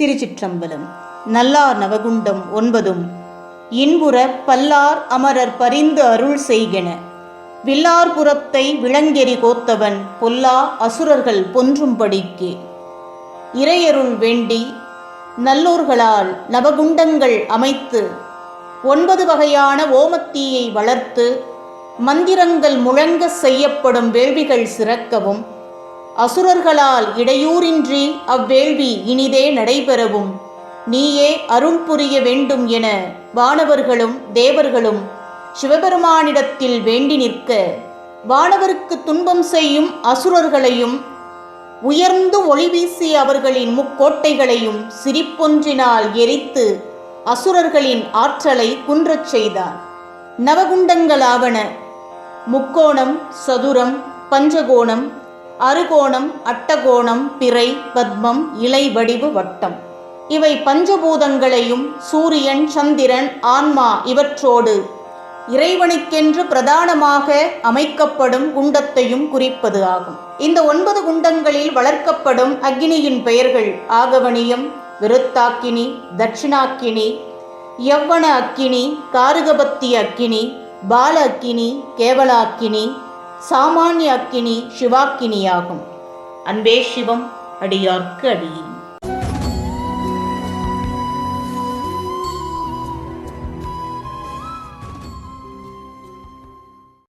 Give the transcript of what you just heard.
திருச்சிற்றம்பலம். நல்லார் நவகுண்டம் ஒன்பதும் இன்புற பல்லார் அமரர் பரிந்து அருள் செய்கென. வில்லார்புறத்தை விளங்கெறி கோத்தவன் பொல்லா அசுரர்கள் பொன்றும்படிக்கே இறையருள் வேண்டி நல்லோர்களால் நவகுண்டங்கள் அமைத்து ஒன்பது வகையான ஓமத்தீயை வளர்த்து மந்திரங்கள் முழங்க செய்யப்படும் வேள்விகள் சிறக்கவும் அசுரர்களால் இடையூறின்றி அவ்வேள்வி இனிதே நடைபெறவும். நீயே அருள் புரிய வேண்டும் என வானவர்களும் தேவர்களும் சிவபெருமானிடத்தில் வேண்டி நிற்க வானவருக்கு துன்பம் செய்யும் அசுரர்களையும் உயர்ந்து ஒளி வீசிய அவர்களின் முக்கோட்டைகளையும் சிரிப்பொன்றினால் எரித்து அசுரர்களின் ஆற்றலை குன்றச் செய்தார். நவகுண்டங்களாவன முக்கோணம் சதுரம் பஞ்சகோணம் அறுகோணம் அட்டகோணம் பிறை பத்மம் இலை வடிவு வட்டம். இவை பஞ்சபூதங்களையும் சூரியன் சந்திரன் ஆன்மா இவற்றோடு இறைவனுக்கென்று பிரதானமாக அமைக்கப்படும் குண்டத்தையும் குறிப்பது ஆகும். இந்த ஒன்பது குண்டங்களில் வளர்க்கப்படும் அக்னியின் பெயர்கள் ஆகவனியம் விருத்தாக்கினி தட்சிணாக்கினி யவ்வன அக்கினி காருகபத்தி அக்கினி பால அக்கினி கேவலாக்கினி சாமானிய அக்கினி சிவாக்கினியாகும். அன்பே சிவம் அடியார்க்கு அடியே.